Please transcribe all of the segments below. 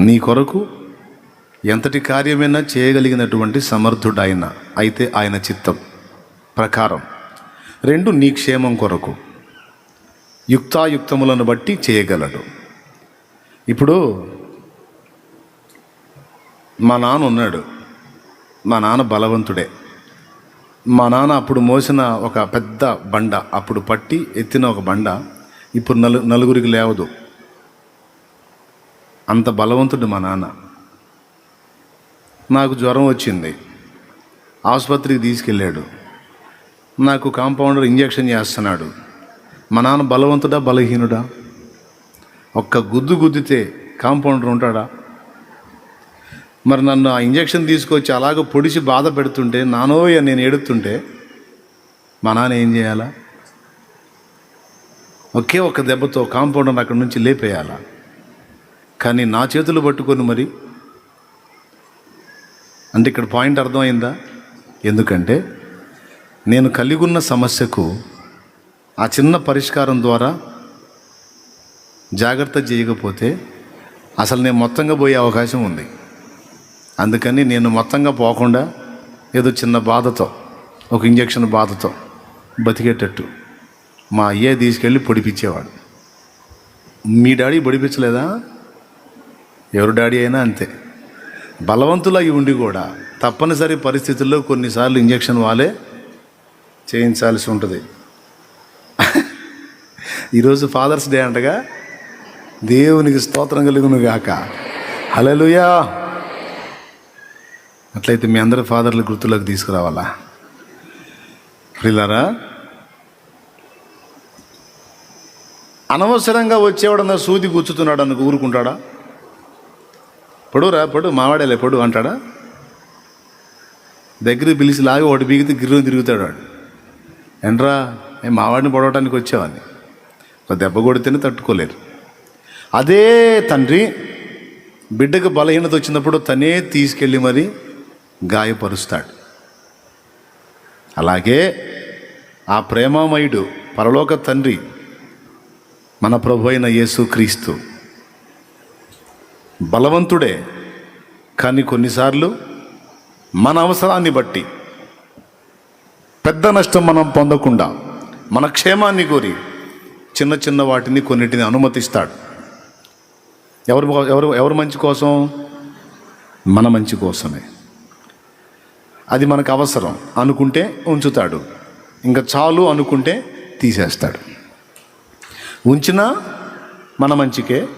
నీ కొరకు ఎంతటి కార్యమైనా చేయగలిగినటువంటి సమర్థుడు ఆయన అయితే ఆయన చిత్తం ప్రకారం. రెండు నీ క్షేమం కొరకు యుక్తాయుక్తములను బట్టి చేయగలడు. ఇప్పుడు మా నాన్న ఉన్నాడు. మా నాన్న బలవంతుడే. మా నాన్న అప్పుడు మోసిన ఒక పెద్ద బండ అప్పుడు పట్టి ఎత్తిన ఒక బండ ఇప్పుడు నలు నలుగురికి లేవదు. అంత బలవంతుడు మా నాన్న. నాకు జ్వరం వచ్చింది. ఆసుపత్రికి తీసుకెళ్ళాడు. నాకు కాంపౌండర్ ఇంజెక్షన్ చేస్తున్నాడు. మా నాన్న బలవంతుడా బలహీనుడా? ఒక్క గుద్దు గుద్దితే కాంపౌండర్ ఉంటాడా? మరి నన్ను ఆ ఇంజెక్షన్ తీసుకొచ్చి అలాగ పొడిచి బాధ పెడుతుంటే నానోయ నేను ఏడుతుంటే మా నాన్న ఏం చేయాలా? ఒకే ఒక్క దెబ్బతో కాంపౌండర్ అక్కడి నుంచి లేపేయాలా? కానీ నా చేతులు పట్టుకొని మరి. అంటే ఇక్కడ పాయింట్ అర్థమైందా? ఎందుకంటే నేను కలిగి ఉన్న సమస్యకు ఆ చిన్న పరిష్కారం ద్వారా జాగ్రత్త చేయకపోతే అసలు నేను మొత్తంగా పోయే అవకాశం ఉంది. అందుకని నేను మొత్తంగా పోకుండా ఏదో చిన్న బాధతో ఒక ఇంజక్షన్ బాధతో బతికేటట్టు మా అయ్యే తీసుకెళ్ళి పొడిపించేవాడు. మీ డాడీ పొడిపించలేదా? ఎవరు డాడీ అయినా అంతే. బలవంతులై ఉండి కూడా తప్పనిసరి పరిస్థితుల్లో కొన్నిసార్లు ఇంజక్షన్ వాళ్ళే చేయించాల్సి ఉంటుంది. ఈరోజు ఫాదర్స్ డే అంటగా దేవునికి స్తోత్రం కలుగును గాక హలలుయా అట్లయితే మీ అందరి ఫాదర్ల గుర్తులోకి తీసుకురావాలా? ప్రిలారా అనవసరంగా వచ్చేవాడన్నా సూది గుచ్చుతున్నాడు అనుకు ఊరుకుంటాడా? పొడురా పొడు మావాడేలే పొడు అంటాడా? దగ్గర పిలిచి లాగి ఒకటి బీగితే గిర్రు తిరుగుతాడు వాడు. ఎండ్రా మేము మావాడిని పొడవటానికి వచ్చేవాడిని? ఒక దెబ్బ కొడితేనే తట్టుకోలేరు. అదే తండ్రి బిడ్డకు బలహీనత వచ్చినప్పుడు తనే తీసుకెళ్ళి మరి గాయపరుస్తాడు. అలాగే ఆ ప్రేమామయుడు పరలోక తండ్రి మన ప్రభు అయిన యేసు క్రీస్తు బలవంతుడే. కానీ కొన్నిసార్లు మన అవసరాన్ని బట్టి పెద్ద నష్టం మనం పొందకుండా మన క్షేమాన్ని కోరి చిన్న చిన్న వాటిని కొన్నిటిని అనుమతిస్తాడు. ఎవరు ఎవరు ఎవరు మంచి కోసం? మన మంచి కోసమే. అది మనకు అవసరం. అనుకుంటే ఉంచుతాడు. ఇంకా చాలు అనుకుంటే తీసేస్తాడు. ఉంచినా మన మంచికే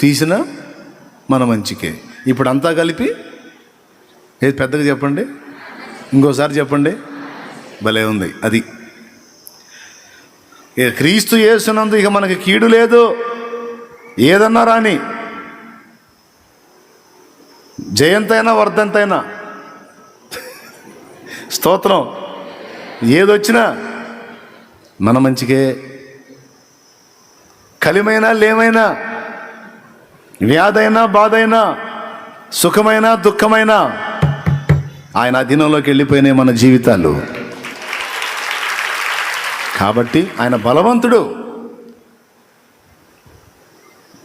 తీసినా మన మంచికే. ఇప్పుడు అంతా కలిపి ఏది పెద్దగా చెప్పండి? ఇంకోసారి చెప్పండి. భలే ఉంది. అది. ఇక క్రీస్తు చేస్తున్నందు ఇక మనకి కీడు లేదు. ఏదన్నా రాని. జయంతైనా వర్ధంతైనా. స్తోత్రం. ఏదొచ్చినా మన మంచికే. కలిమైనా లేమైనా. వ్యాధైనా బాధైనా సుఖమైనా దుఃఖమైనా ఆయన అధీనంలోకి వెళ్ళిపోయినాయి మన జీవితాలు. కాబట్టి ఆయన బలవంతుడు.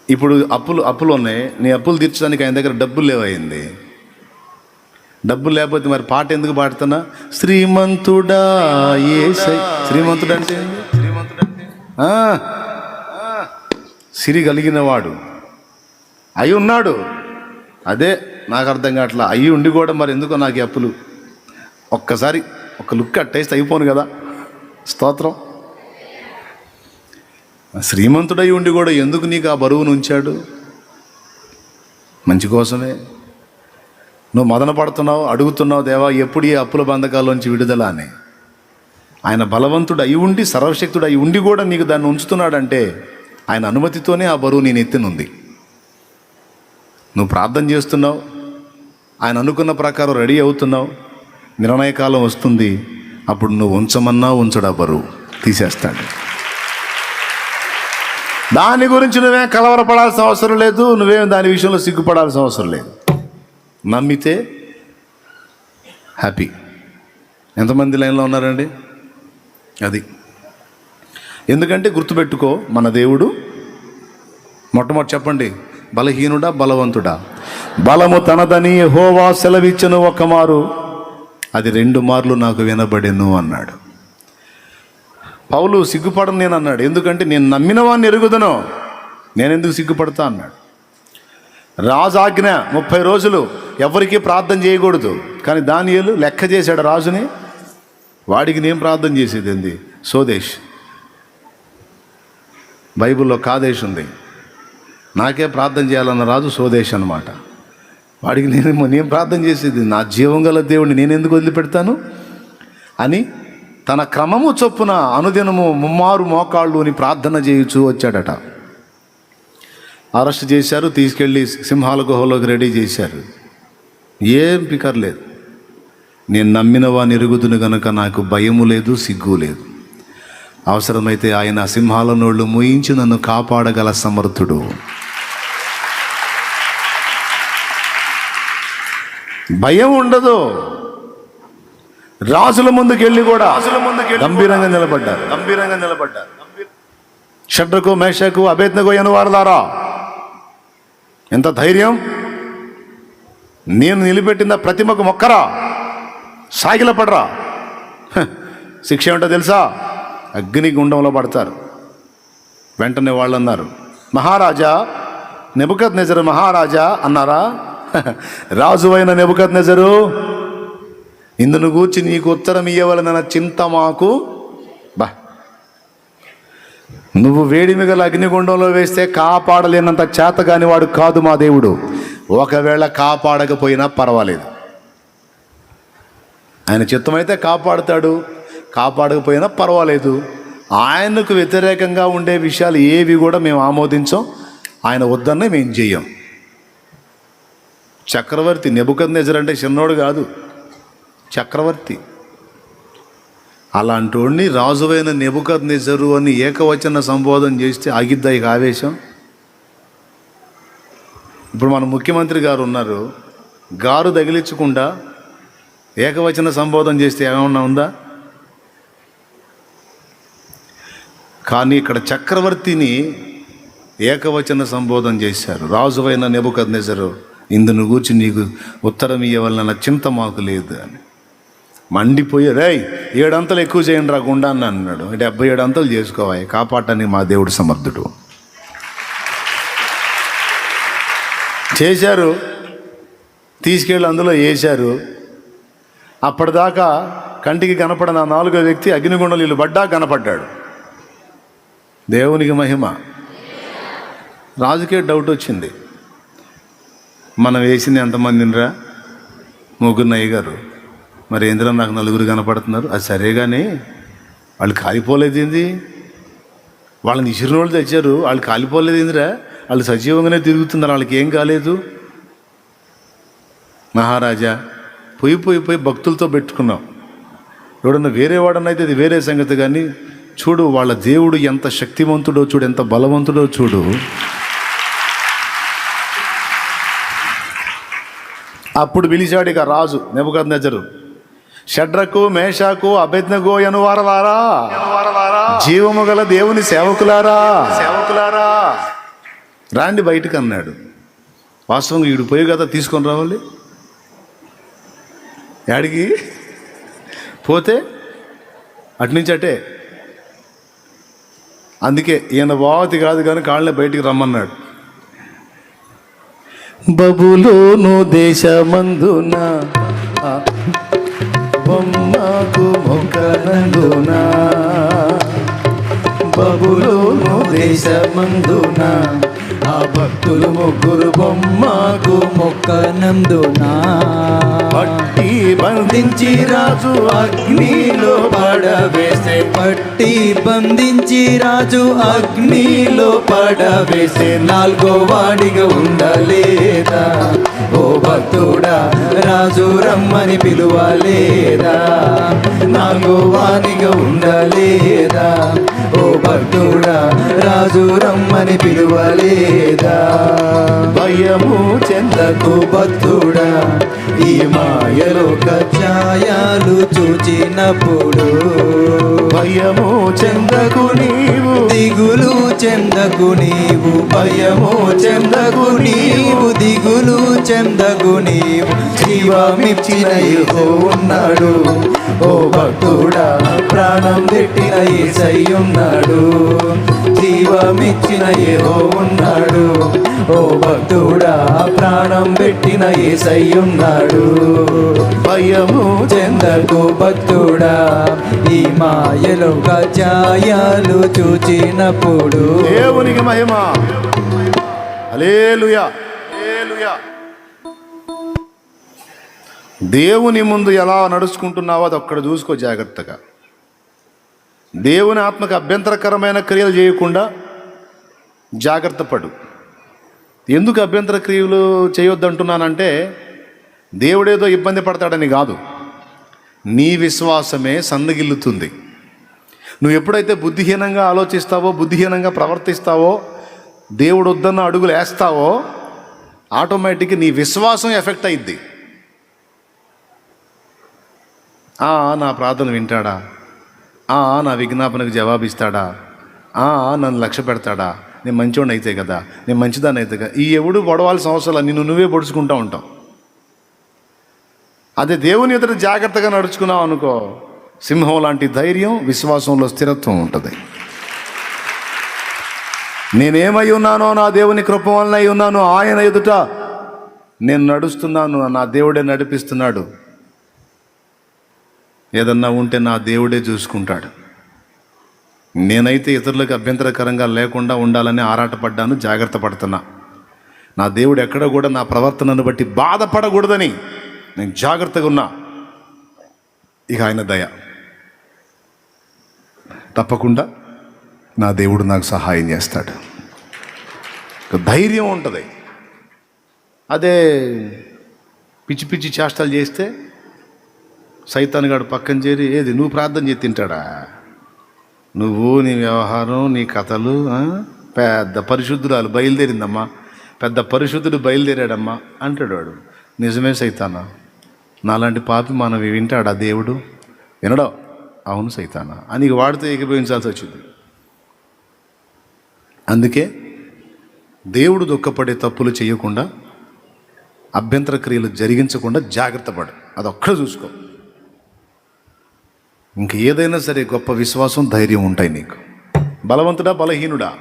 ఇప్పుడు అప్పులు అప్పులు ఉన్నాయి. నీ అప్పులు తీర్చడానికి ఆయన దగ్గర డబ్బులు లేవయింది డబ్బులు లేకపోతే మరి పాట ఎందుకు పాడుతున్నా? శ్రీమంతుడా ఏ శ్రీమంతుడు అంటే శ్రీమంతుడు అంటే సిరి కలిగిన వాడు. అయి ఉన్నాడు. అదే నాకు అర్థం కావట్లా. అయ్యి ఉండి కూడా మరి ఎందుకో నాకు అప్పులు? ఒక్కసారి ఒక లుక్ అట్టేస్తే అయిపోను కదా. స్తోత్రం. శ్రీమంతుడై ఉండి కూడా ఎందుకు నీకు ఆ బరువును ఉంచాడు? మంచి కోసమే. నువ్వు మదన పడుతున్నావు అడుగుతున్నావు దేవా ఎప్పుడు ఈ అప్పుల బంధకాల్లోంచి విడుదల అని. ఆయన బలవంతుడు అయి ఉండి సర్వశక్తుడు అయి ఉండి కూడా నీకు దాన్ని ఉంచుతున్నాడంటే ఆయన అనుమతితోనే ఆ బరువు నేను ఎత్తినుంది నువ్వు ప్రార్థన చేస్తున్నావు. ఆయన అనుకున్న ప్రకారం రెడీ అవుతున్నావు. నిర్ణయకాలం వస్తుంది. అప్పుడు నువ్వు ఉంచమన్నా ఉంచడా బరువు. తీసేస్తాడు. దాని గురించి నువ్వేం కలవరపడాల్సిన అవసరం లేదు. నువ్వేం దాని విషయంలో సిగ్గుపడాల్సిన అవసరం లేదు. నమ్మితే హ్యాపీ. ఎంతమంది లైన్లో ఉన్నారండి? అది. ఎందుకంటే గుర్తుపెట్టుకో మన దేవుడు మొట్టమొదటి చెప్పండి. బలహీనుడా బలవంతుడా? బలము తనదని హోవా సెలవిచ్చను ఒక మారు అది రెండు మార్లు నాకు వినబడెను అన్నాడు. పౌలు సిగ్గుపడను నేను అన్నాడు. ఎందుకంటే నేను నమ్మిన వాడిని ఎరుగుదను. నేను ఎందుకు సిగ్గుపడతా అన్నాడు. రాజాజ్ఞ ముప్పై రోజులు ఎవరికీ ప్రార్థన చేయకూడదు. కానీ దానియేలు లెక్క చేశాడు రాజుని. వాడికి నేను ప్రార్థన చేసేది ఏంది? సోదేశ్ బైబిల్లో కాదేశ్ ఉంది. నాకే ప్రార్థన చేయాలన్న రాజు సోదేశ్ అనమాట వాడికి నేను నేను ప్రార్థన చేసేది నా జీవం గల దేవుడిని నేను ఎందుకు వదిలిపెడతాను? అని తన క్రమము చొప్పున అనుదినము ముమ్మారు మోకాళ్ళు అని ప్రార్థన చేయుచు వచ్చాడట. అరెస్ట్ చేశారు తీసుకెళ్ళి సింహాల గుహలోకి రెడీ చేశారు. ఏం పికర్లేదు నేను నమ్మిన వాని ఎరుగుదును గనక నాకు భయము లేదు సిగ్గు లేదు. అవసరమైతే ఆయన సింహాల నోళ్ళు ముయించి నన్ను కాపాడగల సమర్థుడు. భయం ఉండదు. రాజుల ముందుకు వెళ్ళి కూడా రాజుల ముందుకు గంభీరంగా నిలబడ్డారు. గంభీరంగా నిలబడ్డారు. షడ్రకు మేషకు అభేత్నకు అయిన వారదారా ఎంత ధైర్యం? నేను నిలబెట్టిన ప్రతిమకు మొక్కరా? సాగిల పడరా? శిక్ష ఏమిటో తెలుసా? అగ్ని గుండంలో పడతారు. వెంటనే వాళ్ళు అన్నారు మహారాజా నెబుకత్ నెజరు మహారాజా అన్నారా? రాజువైన నెబుకత్ నెజరు ఇందును గూర్చి నీకు ఉత్తరం ఇవ్వవలన చింత మాకు. బా. నువ్వు వేడిమి గల అగ్నిగుండంలో వేస్తే కాపాడలేనంత చేత కాని వాడు కాదు మా దేవుడు. ఒకవేళ కాపాడకపోయినా పర్వాలేదు. ఆయన చిత్తమైతే కాపాడుతాడు. కాపాడకపోయినా పర్వాలేదు. ఆయనకు వ్యతిరేకంగా ఉండే విషయాలు ఏవి కూడా మేము ఆమోదించం. ఆయన వద్దన్నే మేము చెయ్యం చక్రవర్తి నెబుకద్ అంటే చిన్నోడు కాదు. చక్రవర్తి. అలాంటి వాడిని రాజువైన నెబుకద్ అని ఏకవచన సంబోధన చేస్తే ఆగిద్దా ఇక ఆవేశం. ఇప్పుడు మన ముఖ్యమంత్రి గారు ఉన్నారు. గారు తగిలించకుండా ఏకవచన సంబోధన చేస్తే ఏమన్నా ఉందా? కానీ ఇక్కడ చక్రవర్తిని ఏకవచన సంబోధన చేశారు. రాజువైన నెబుకద్ ఇందును గూర్చి నీకు ఉత్తరం ఇవ్వాలన్న చింత మాకు లేదు అని. మండిపోయి రేయ్ ఏడంతలు ఎక్కువ చేయండి రా గుండా అని అన్నాడు. డెబ్బై ఏడు అంతలు చేసుకోవాలి కాపాడటానికి మా దేవుడు సమర్థుడు. చేశారు. తీసుకెళ్ళి అందులో వేశారు అప్పటిదాకా కంటికి కనపడిన నాలుగో వ్యక్తి అగ్నిగుండలు నీళ్ళు పడ్డా కనపడ్డాడు. దేవునికి మహిమ. రాజుకే డౌట్ వచ్చింది. మనం వేసింది ఎంతమందినిరా ముగ్గురు అయ్యగారు మరి ఏందిరా నాకు నలుగురు కనపడుతున్నారు? అది సరే కానీ వాళ్ళు కాలిపోలేదు ఏంది? వాళ్ళని ఇసిరిన వాళ్ళు తెచ్చారు. వాళ్ళు కాలిపోలేదు ఏందిరా? వాళ్ళు సజీవంగానే తిరుగుతున్నారు. వాళ్ళకి ఏం కాలేదు? మహారాజా పోయి పోయి పోయి భక్తులతో పెట్టుకున్నాం. ఎవడన్నా వేరే వాడనైతే అయితే అది వేరే సంగతి కానీ చూడు వాళ్ళ దేవుడు ఎంత శక్తివంతుడో చూడు ఎంత బలవంతుడో చూడు. అప్పుడు పిలిచాడు ఇక రాజు నెబుకద్ నజరు షడ్రకు మేషాకు అభెజ్ఞగో అనువారలారా జీవము గల దేవుని సేవకులారా? సేవకులారా? రాండి బయటకు అన్నాడు వాస్తవంగా ఈడు పోయి కదా తీసుకొని రావాలి? యాడికి? పోతే అట్నుంచి అటే. అందుకే ఈయన బావతి కాదు కానీ కాళ్ళని బయటికి రమ్మన్నాడు. బబులోను దేశమందున బొమ్మకు మొక్కనందున. బబులోను దేశమందున ఆ భక్తులు ముగ్గురు బొమ్మకు మొక్కనందునా. బంధించి రాజు అగ్నిలో పడవేసే పట్టి బంధించి రాజు అగ్నిలో పడవేసే నాలుగో వాడిగా ఉండలేదా? ఓ భక్తుడా రాజు రమ్మని పిలువలేదా? నాలుగో వాడిగా ఉండలేదా? ఓ భక్తుడా రాజు రమ్మని పిలువలేదా? భయము చెందకు భక్తుడా ఈ మాయలోక ఛాయాలు చూచినప్పుడు. భయము చెందకు నీవు దిగులు చెందగు నీవు భయము చెందకు నీవు దిగులు చెందగు నీవు. జీవమిచ్చిన ఉన్నాడు. ఓ భక్తుడా ప్రాణం పెట్టిన ఏసయ్యున్నాడు జీవమిచ్చిన యెహో ఉన్నాడు. ఓ భక్తుడా ప్రాణం పెట్టిన ఏసయ్యున్నాడు భయము చెందకు భక్తుడా ఈ మాయలో గజాయాలు చూచినప్పుడు దేవునికి మహిమ. అలేలుయా దేవుని ముందు ఎలా నడుచుకుంటున్నావో అది ఒక్కడ చూసుకో జాగ్రత్తగా. దేవుని ఆత్మకు అభ్యంతరకరమైన క్రియలు చేయకుండా జాగ్రత్త పడు. ఎందుకు అభ్యంతర క్రియలు చేయొద్దంటున్నానంటే దేవుడేదో ఇబ్బంది పడతాడని కాదు. నీ విశ్వాసమే సందగిల్లుతుంది. నువ్వు ఎప్పుడైతే బుద్ధిహీనంగా ఆలోచిస్తావో బుద్ధిహీనంగా ప్రవర్తిస్తావో దేవుడు వద్దన్న అడుగులు వేస్తావో ఆటోమేటిక్గా నీ విశ్వాసం ఎఫెక్ట్ అయింది ఆ నా ప్రార్థన వింటాడా? ఆ నా విజ్ఞాపనకు జవాబిస్తాడా? ఆ నన్ను లక్ష్య పెడతాడా? నేను మంచోడిని అయితే కదా? నేను మంచిదాన్ని అయితే కదా? ఈ ఎవడు పొడవాల్సిన అవసరం నిన్ను నువ్వే పొడుచుకుంటూ ఉంటావు. అదే దేవుని ఎదుట జాగ్రత్తగా నడుచుకున్నావు అనుకో. సింహం లాంటి ధైర్యం విశ్వాసంలో స్థిరత్వం ఉంటుంది. నేనేమై ఉన్నానో నా దేవుని కృప వలన అయి ఉన్నాను ఆయన ఎదుట నేను నడుస్తున్నాను నా దేవుడే నడిపిస్తున్నాడు. ఏదన్నా ఉంటే నా దేవుడే చూసుకుంటాడు. నేనైతే ఇతరులకు అభ్యంతరకరంగా లేకుండా ఉండాలని ఆరాటపడ్డాను జాగ్రత్త పడుతున్నా. నా దేవుడు ఎక్కడ కూడా నా ప్రవర్తనను బట్టి బాధపడకూడదని నేను జాగ్రత్తగా ఉన్నా. ఇక ఆయన దయ. తప్పకుండా నా దేవుడు నాకు సహాయం చేస్తాడు. ధైర్యం ఉంటుంది. అదే పిచ్చి పిచ్చి చేష్టలు చేస్తే సైతాన్ గాడు పక్కన చేరి ఏది నువ్వు ప్రార్థన చేసి తింటాడా? నువ్వు నీ వ్యవహారం నీ కథలు పెద్ద పరిశుద్ధురాలు బయలుదేరిందమ్మా. పెద్ద పరిశుద్ధుడు బయలుదేరాడమ్మా. అంటాడు వాడు. నిజమే సైతానా నాలాంటి పాపి మనం వింటాడా దేవుడు? వినడం? అవును సైతానా? అని వాడితే వాడితో ఏకీభవించాల్సి వచ్చింది. అందుకే దేవుడు దుఃఖపడే తప్పులు చేయకుండా అభ్యంతర క్రియలు జరిగించకుండా జాగ్రత్త పడు. అదొక్కడ చూసుకో. ఇంక ఏదైనా సరే గొప్ప విశ్వాసం ధైర్యం ఉంటాయి నీకు. బలవంతుడా బలహీనుడా?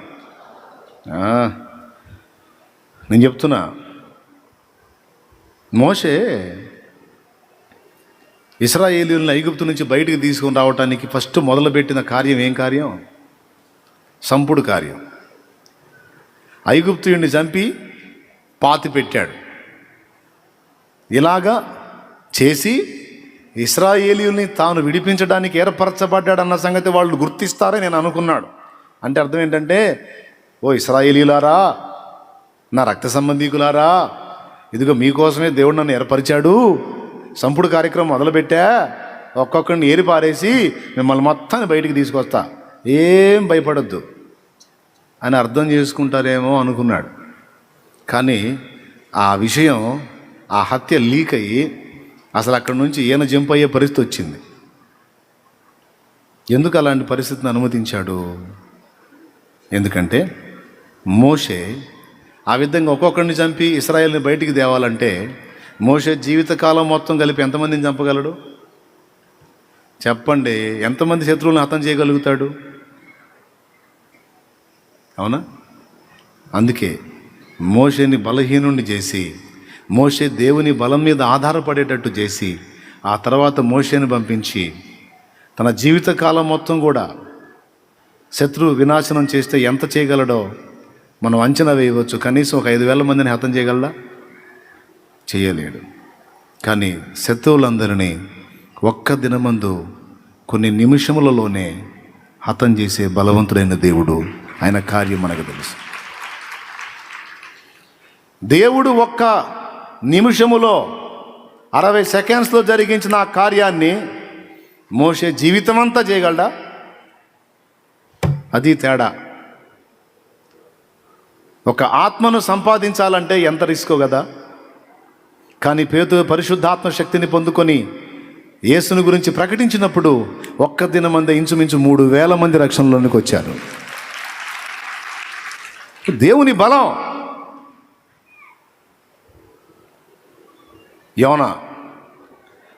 నేను చెప్తున్నా. మోషే ఇస్రాయేలీలను ఐగుప్తు నుంచి బయటికి తీసుకుని రావటానికి ఫస్ట్ మొదలుపెట్టిన కార్యం ఏం కార్యం? సంపుడు కార్యం. ఐగుప్తుడిని చంపి పాతి పెట్టాడు. ఇలాగా చేసి ఇస్రాయేలీల్ని తాను విడిపించడానికి ఏర్పరచబడ్డాడన్న సంగతి వాళ్ళు గుర్తిస్తారని నేను అనుకున్నాడు. అంటే అర్థం ఏంటంటే ఓ ఇస్రాయేలీలారా నా రక్త సంబంధీకులారా ఇదిగో మీకోసమే దేవుడు నన్ను ఏర్పరిచాడు సంపుడు కార్యక్రమం మొదలుపెట్టా ఒక్కొక్కరిని ఏరి పారేసి మిమ్మల్ని మొత్తాన్ని బయటికి తీసుకొస్తా. ఏం భయపడొద్దు. అని అర్థం చేసుకుంటారేమో అనుకున్నాడు. కానీ ఆ విషయం ఆ హత్య లీక్ అయ్యి అసలు అక్కడి నుంచి ఈయన జంప్ అయ్యే పరిస్థితి వచ్చింది. ఎందుకు అలాంటి పరిస్థితిని అనుమతించాడు? ఎందుకంటే మోషే ఆ విధంగా ఒక్కొక్కరిని చంపి ఇస్రాయల్ని బయటికి తేవాలంటే మోషే జీవితకాలం మొత్తం కలిపి ఎంతమందిని చంపగలడు? చెప్పండి ఎంతమంది శత్రువులను హతం చేయగలుగుతాడు? అవునా? అందుకే మోషేని బలహీనుణ్ణి చేసి మోషే దేవుని బలం మీద ఆధారపడేటట్టు చేసి ఆ తర్వాత మోషేని పంపించి తన జీవితకాలం మొత్తం కూడా శత్రువు వినాశనం చేస్తే ఎంత చేయగలడో మనం అంచనా వేయవచ్చు. కనీసం ఒక ఐదు వేల మందిని హతం చేయగలడా? చేయలేడు. కానీ శత్రువులందరినీ ఒక్క దినమందు కొన్ని నిమిషములలోనే హతం చేసే బలవంతుడైన దేవుడు ఆయన కార్యం మనకు తెలుసు. దేవుడు ఒక్క నిమిషములో అరవై సెకండ్స్లో జరిగించిన ఆ కార్యాన్ని మోసే జీవితం అంతా చేయగలడా? అది తేడా. ఒక ఆత్మను సంపాదించాలంటే ఎంత రిస్కో కదా? కానీ పేతు పరిశుద్ధాత్మ శక్తిని పొందుకొని యేసును గురించి ప్రకటించినప్పుడు ఒక్క దినమందే ఇంచుమించు మూడు వేల మంది రక్షణలోనికి వచ్చారు. దేవుని బలం. యోనా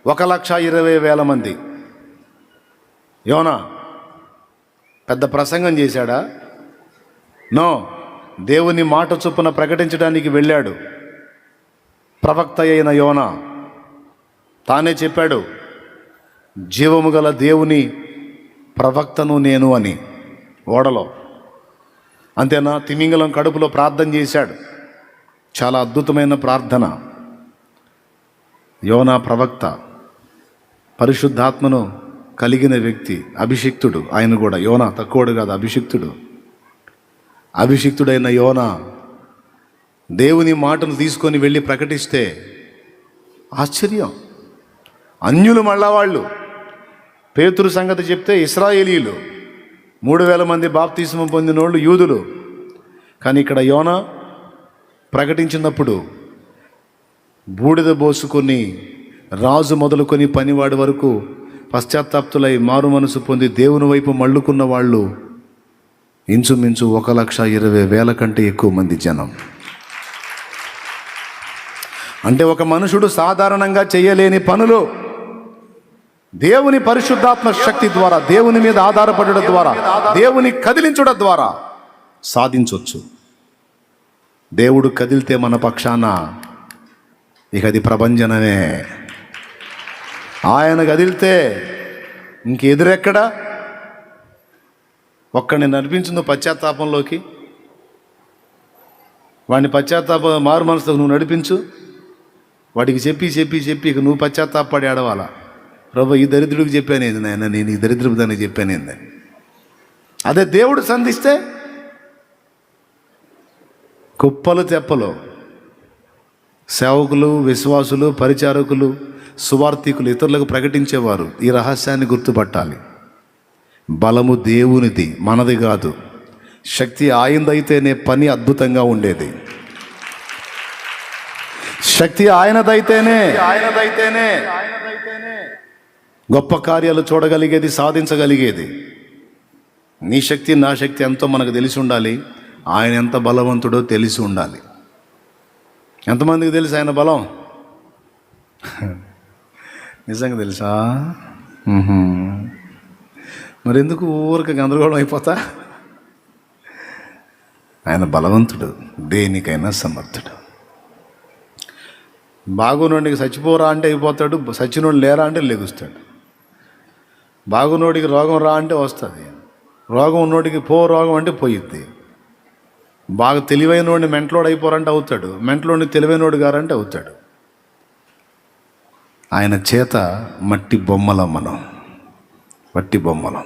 ఒక లక్ష ఇరవై వేల మంది. యోనా పెద్ద ప్రసంగం చేశాడా? నో దేవుని మాట చొప్పున ప్రకటించడానికి వెళ్ళాడు. ప్రవక్త అయిన యోన. తానే చెప్పాడు జీవము గల దేవుని ప్రవక్తను నేను అని ఓడలో. అంతేనా? తిమింగలం కడుపులో ప్రార్థన చేశాడు. చాలా అద్భుతమైన ప్రార్థన. యోనా ప్రవక్త పరిశుద్ధాత్మను కలిగిన వ్యక్తి అభిషిక్తుడు. ఆయన కూడా యోనా తక్కువడు కాదు అభిషిక్తుడు. అభిషిక్తుడైన యోనా దేవుని మాటను తీసుకొని వెళ్ళి ప్రకటిస్తే ఆశ్చర్యం. అన్యులు మళ్ళా వాళ్ళు. పేతురు సంగతి చెప్తే ఇస్రాయేలీలు. మూడు వేల మంది బాప్తీసం పొందిన వాళ్ళు యూదులు. కానీ ఇక్కడ యోన ప్రకటించినప్పుడు బూడిద బోసుకొని రాజు మొదలుకొని పనివాడి వరకు పశ్చాత్తాప్తులై మారు మనసు పొంది దేవుని వైపు మళ్ళుకున్న వాళ్ళు ఇంచుమించు ఒక లక్ష ఇరవై వేల కంటే ఎక్కువ మంది జనం. అంటే ఒక మనుషుడు సాధారణంగా చేయలేని పనులు దేవుని పరిశుద్ధాత్మ శక్తి ద్వారా దేవుని మీద ఆధారపడడం ద్వారా దేవుని కదిలించడం ద్వారా సాధించవచ్చు దేవుడు కదిలితే మన పక్షాన ఇక అది ప్రభంజనమే. ఆయన కదిలితే ఇంకెదురెక్కడ ఒక్కడిని నడిపించిందో పశ్చాత్తాపంలోకి. వాడిని పశ్చాత్తాప మారు మనసుకు నువ్వు నడిపించు. వాడికి చెప్పి చెప్పి చెప్పి ఇక నువ్వు పశ్చాత్తాపడి ఆడవాలా ప్రభు ఈ దరిద్రుడికి చెప్పానేది నాయన? నేను ఈ దరిద్రపు దానికి చెప్పానేంది అదే దేవుడు సంధిస్తే కుప్పలు తెప్పలు సేవకులు విశ్వాసులు పరిచారకులు సువార్థికులు ఇతరులకు ప్రకటించేవారు ఈ రహస్యాన్ని గుర్తుపట్టాలి. బలము దేవునిది మనది కాదు. శక్తి ఆయనదైతేనే పని అద్భుతంగా ఉండేది. శక్తి ఆయనదైతేనే. ఆయనదైతేనే గొప్ప కార్యాలు చూడగలిగేది సాధించగలిగేది. నీ శక్తి నా శక్తి ఎంతో మనకు తెలిసి ఉండాలి. ఆయన ఎంత బలవంతుడో తెలిసి ఉండాలి. ఎంతమందికి తెలుసు ఆయన బలం? నిజంగా తెలుసా? మరి ఎందుకు ఊరికి గందరగోళం అయిపోతా? ఆయన బలవంతుడు దేనికైనా సమర్థుడు. బాగునోడికి చచ్చిపోరా అంటే అయిపోతాడు సచ్చినోడు లేరా అంటే లెగుస్తాడు. బాగునోడికి రోగం రా అంటే వస్తుంది. రోగం ఉన్నోడికి పో రోగం అంటే పోయిద్ది. బాగా తెలివైనోడిని మెంటలోడు అయిపోరంటే అవుతాడు మెంటలోడిని తెలివైనోడు గారంటే అవుతాడు. ఆయన చేత మట్టి బొమ్మల మనం వట్టి బొమ్మలం.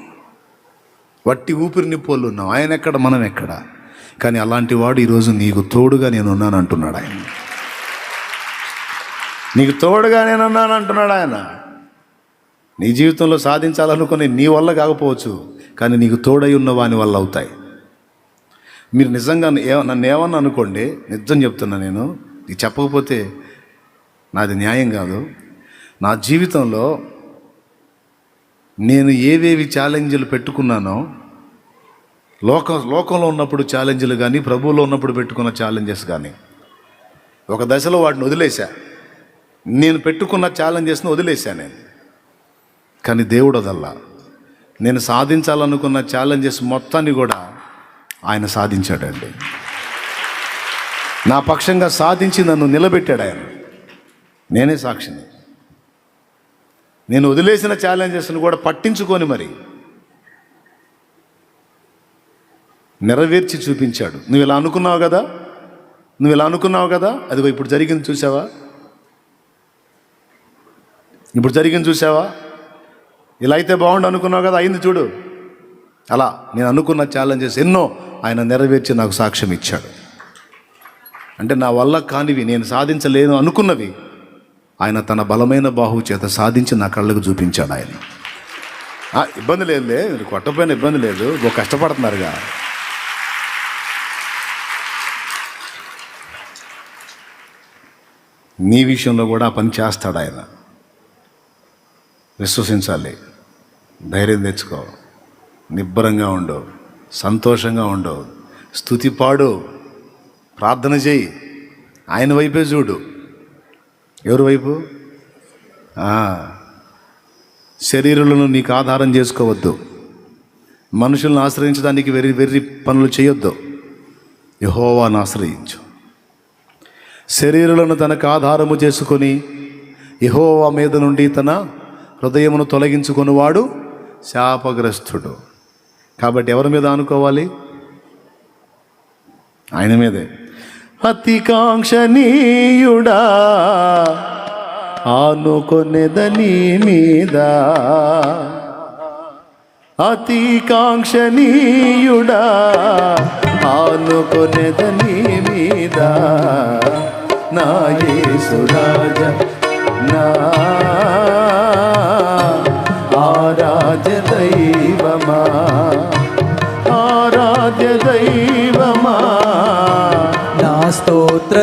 వట్టి ఊపిరి నిప్పోళ్ళు ఉన్నాం ఆయన ఎక్కడ? మనం ఎక్కడ కానీ అలాంటి వాడు ఈరోజు నీకు తోడుగా నేను ఉన్నాను అంటున్నాడు ఆయన. నీకు తోడుగా నేనున్నాను అంటున్నాడు ఆయన. నీ జీవితంలో సాధించాలనుకుని నీ వల్ల కాకపోవచ్చు కానీ నీకు తోడై ఉన్న వాని వల్ల అవుతాయి. మీరు నిజంగా నన్ను ఏమన్నా అనుకోండి నిజం చెప్తున్నా నేను నీకు చెప్పకపోతే నాది న్యాయం కాదు. నా జీవితంలో నేను ఏవేవి ఛాలెంజ్లు పెట్టుకున్నానో లోక లోకంలో ఉన్నప్పుడు ఛాలెంజ్లు కానీ ప్రభువులో ఉన్నప్పుడు పెట్టుకున్న ఛాలెంజెస్ కానీ ఒక దశలో వాటిని వదిలేశా. నేను పెట్టుకున్న ఛాలెంజెస్ని వదిలేశాను నేను. కానీ దేవుడు వదల్లా నేను సాధించాలనుకున్న ఛాలెంజెస్ మొత్తాన్ని కూడా ఆయన సాధించాడండి. నా పక్షంగా సాధించి నన్ను నిలబెట్టాడు ఆయన. నేనే సాక్షిని. నేను వదిలేసిన ఛాలెంజెస్ను కూడా పట్టించుకొని మరి నెరవేర్చి చూపించాడు. నువ్వు ఇలా అనుకున్నావు కదా? నువ్వు ఇలా అనుకున్నావు కదా? అదిగో ఇప్పుడు జరిగింది చూసావా ఇప్పుడు జరిగింది చూసావా? ఇలా అయితే బాగుండు అనుకున్నావు కదా అయింది చూడు. అలా నేను అనుకున్న ఛాలెంజెస్ ఎన్నో ఆయన నెరవేర్చి నాకు సాక్ష్యం ఇచ్చాడు. అంటే నా వల్ల కానివి నేను సాధించలేను అనుకున్నవి ఆయన తన బలమైన బాహు చేత సాధించి నా కళ్ళకు చూపించాడు ఆయన. ఇబ్బంది లేదులే మీరు కొట్టపోయిన ఇబ్బంది లేదు ఒక కష్టపడుతున్నారుగా. నీ విషయంలో కూడా పని చేస్తాడు ఆయన. విశ్వసించాలి. ధైర్యం తెచ్చుకో. నిబ్బరంగా ఉండు. సంతోషంగా ఉండు. స్థుతి పాడు. ప్రార్థన చేయి. ఆయన వైపే చూడు. ఎవరి వైపు? శరీరులను నీకు ఆధారం చేసుకోవద్దు. మనుషులను ఆశ్రయించడానికి వెర్రి వెర్రి పనులు చేయొద్దు. యహోవాను ఆశ్రయించు. శరీరులను తనకు ఆధారము చేసుకొని యహోవా మీద నుండి తన హృదయమును తొలగించుకునివాడు శాపగ్రస్తుడు. కాబట్టి ఎవరి మీద అనుకోవాలి ఆయన మీదే. అతికాంక్షనీయుడా ఆనుకొనేదని మీద. అతికాంక్షనీయుడా ఆనుకొనేదని మీద. నా యేసురాజ నా आराध्य दैवमा। आराध्य दैवमा नास्तोत्रगीतमा